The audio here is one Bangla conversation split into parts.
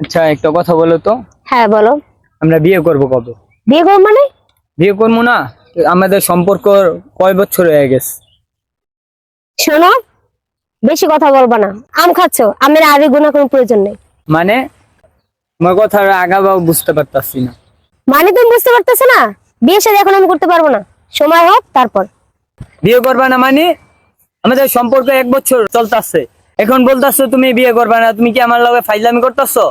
আচ্ছা একটা কথা বলো তো। হ্যাঁ বলো। আমরা বিয়ে করব কবে? বিয়ে করব মানে? বিয়ে করব না? আমাদের সম্পর্ক কয় বছর হয়ে গেছে? শোনো বেশি কথা বলবা না। আম খাচ্ছ আমের আগে গুণা কোনো প্রয়োজন নেই। মানে? তোমার কথা আগাবাও বুঝতে পারতাছি না। মানে তুমি বুঝতে পারতেছো না? বিয়ে সাথে এখন আমি করতে পারব না। সময় হোক তারপর। বিয়ে করবা না মানে? আমাদের সম্পর্ক এক বছর চলতেছে। এখন বলতাছো তুমি বিয়ে করবা না তুমি কি আমার লগে ফাইজলামি করতেছো?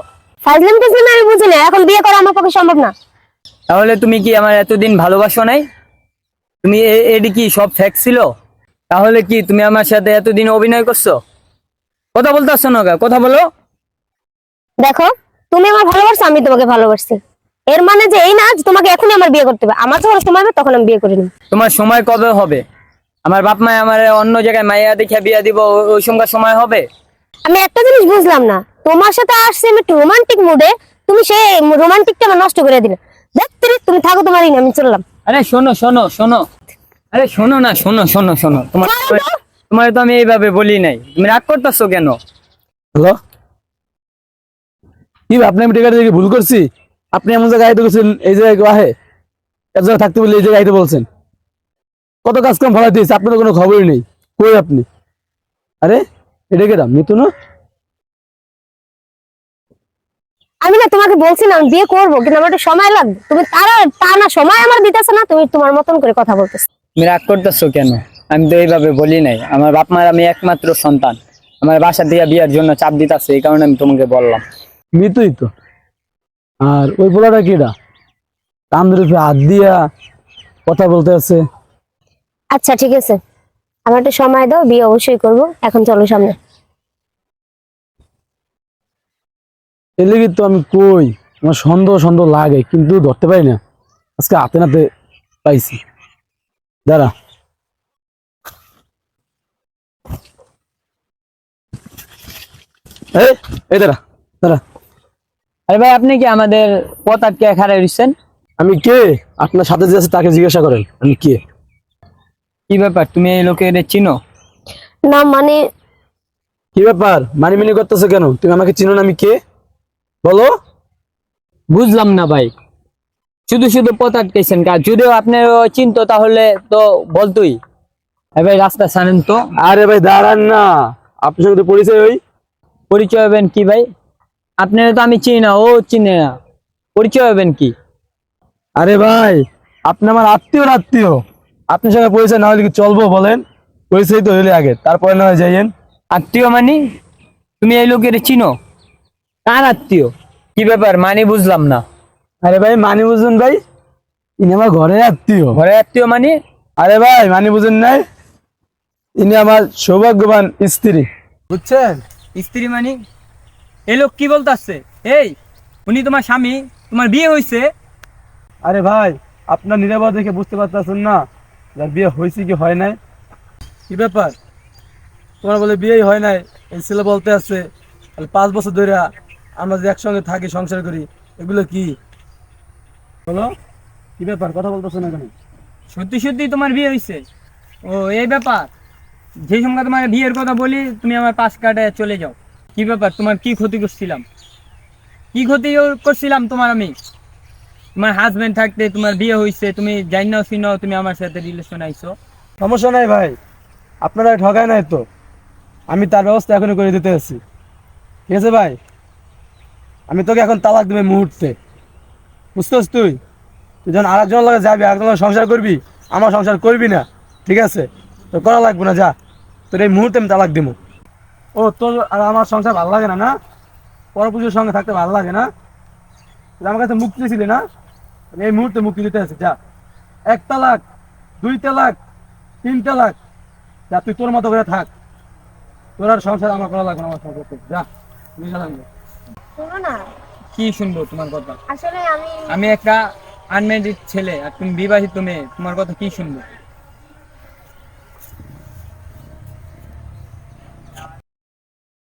ফাইজলাম টিজলাম আমি বুঝি না এখন বিয়ে করা আমার পক্ষে সম্ভব না। তাহলে তুমি কি আমার এতদিন ভালোবাসো নাই? তুমি এ- এডি কি সব ফ্যাক ছিল? তাহলে কি তুমি আমার সাথে এতদিন অভিনয় করছ? কথা বলতেছো না কথা বলো। দেখো তুমি আমার ভালোবাসছো আমি তোমাকে ভালোবাসছি। এর মানে যে এই না যে তোমাকে এখনই আমার বিয়ে করতে হবে। আমার যখন সময় হবে তখন আমি বিয়ে করে নিব। তোমার সময় কবে হবে? আমার বাপ মা আমার অন্য জায়গায় মাইয়া দেখে বিয়া দিব ওই সময় হবে? আমি একটা জিনিস বুঝলাম না। তোমার সাথে আসছি আমি একটু রোমান্টিক মুডে তুমি সেই রোমান্টিকটা আমার নষ্ট করে দিলে। দেখতে তুমি থাকো তোমারই আমি চললাম। আরে শোনো শোনো শোনো। আরে শোনো না শোনো শোনো শোনো। তোমার তোমার তো আমি এইভাবে বলি নাই। তুমি রাগ করতেছো কেন? হ্যালো? কি আপনি আমি টিকাটা দেখে ভুল করছি? আপনি এমন জায়গায় আইতে গেছেন এই জায়গায় আহে? এক জায়গায় থাকতে বলে এই জায়গায় আইতে বলছেন। কত কাজ কাম ফলা দিয়েছে আপনার কোনো খবরই নেই। কই আপনি? আরে এটা কেটা মিতু না? আমি না তোমাকে বলছি না বিয়ে করব কিন্তু আমার একটু সময় লাগবে। তুমি তারা তা না সময় আমার দিতেছে না তুমি তোমার মতন করে কথা বলতেছো। তুমি রাগ করতেছো কেন? আমি তো এইভাবে বলি নাই। আমার বাপ মার আমি একমাত্র সন্তান। আমার বাসা দিয়ে বিয়ার জন্য চাপ দিতেছে এই কারণে আমি তোমাকে বললাম। মিতুই তো। আর ওই পোলাটা কেটা কান ধরে হাত দিয়া কথা বলতে আছে। আচ্ছা ঠিক আছে। আমার একটু সময় দাও বিয়ে অবশ্যই করব। এখন চলো সামনে। এর লেগে তো আমি কই? আমার সন্দেহ সন্দেহ লাগে কিন্তু ধরতে পারি না। আজকে হাতে নাতে পাইছি। দাঁড়া। এই এই দাঁড়া দাঁড়া। আরে ভাই আপনি কি আমাদের পথ আটকে খারাই দিচ্ছেন আমি কে? আপনার সাথে যে আছে তাকে জিজ্ঞাসা করেন আমি কে? কি ব্যাপার তুমি এই লোকের চিনো? না মানে কি ব্যাপার? মানি মিনি করতেছো কেন? তুমি আমাকে চিনো না আমি কে? বলো? বুঝলাম না ভাই। শুধু শুধু পথ আটকেছেন কাজ যদিও আপনার চিনতো তাহলে তো বলতোই এ ভাই রাস্তা ছাড়েন তো। আরে ভাই দাঁড়ান না। আপনার সঙ্গে তো পরিচয় ওই পরিচয় হবেন কি ভাই? আপনার তো আমি চিনি না ও চিনে না। পরিচয় হবেন কি? আরে ভাই আপনি আমার আত্মীয় না আত্মীয়? আপনার সঙ্গে পরিচয় না হলে কি চলবো বলেন? পরিচয় তো হইলে আগে তারপরে না হয় যাইয়েন। আত্মীয় মানি? তুমি এই লোকের চিনো? কার আত্মীয়? কি ব্যাপার? মানে বুঝলাম না। আরে ভাই মানি বুঝুন ভাই। ইনি আমার ঘরের আত্মীয়। ঘরে আত্মীয় মানে? আরে ভাই মানি বুঝুন নাই। ইনি আমার সৌভাগ্যবান স্ত্রী। বুঝছেন? স্ত্রী মানে? এই লোক কি বলতে আসছে এই উনি তোমার স্বামী তোমার বিয়ে হয়েছে আরে ভাই আপনার নিরাপদ দেখে বুঝতে পারতেছেন না। যার বিয়ে হয়েছে কি হয় নাই? কি ব্যাপার? তোমার বলে বিয়েই হয় নাই এই ছেলে বলতে আছে পাঁচ বছর ধরে আমরা যে একসঙ্গে থাকি সংসার করি এগুলো কি? বলো। কি ব্যাপার? কথা বলতেছো না কেন? সত্যি সত্যি তোমার বিয়ে হয়েছে ও এই ব্যাপার। যে সঙ্গে তোমার বিয়ের কথা বলি তুমি আমার পাশ কাটে চলে যাও। কি ব্যাপার? তোমার কি ক্ষতি করছিলাম? কি ক্ষতি করছিলাম তোমার আমি? তোমার হাজবেন্ড থাকতে তোমার বিয়ে হয়েছে তুমি জানি না শুনো তুমি আমার সাথে রিলেশন আইছো। সমস্যা নাই ভাই। আপনারা ঠকায় নাই তো। আমি তার ব্যবস্থা এখনই করে দিতে আছি। ঠিক আছে ভাই? আমি তোকে এখন তালাক দেবে মুহূর্তে। বুঝতেছ তুই? তুই যখন আরেকজনের লগে যাবি, আরেকজনের লগে সংসার করবি, আমার সংসার করবি না, ঠিক আছে? তো করা লাগবে না, যা। তোর এই মুহূর্তে আমি তালাক দিব। ও, তোর আর আমার সংসার ভালো লাগে না না? পরপুজোর সঙ্গে থাকতে ভালো লাগে না? আমার কাছে মুক্তি ছিলি না? এই মুহূর্তে মুক্তি দিতে আছে, যা। এক তালাক, দুই তালাক, তিন তালাক, যা, তুই তোর মতো করে থাক। তোর আর সংসার আমার করা লাগবে না আমার সংসার যা গেলাম রে। শোনো না। কি শুনব তোমার কথা? আসলে আমি আমি একটা আনমেরিড ছেলে আর তুমি বিবাহিত মেয়ে তোমার কথা কি শুনব?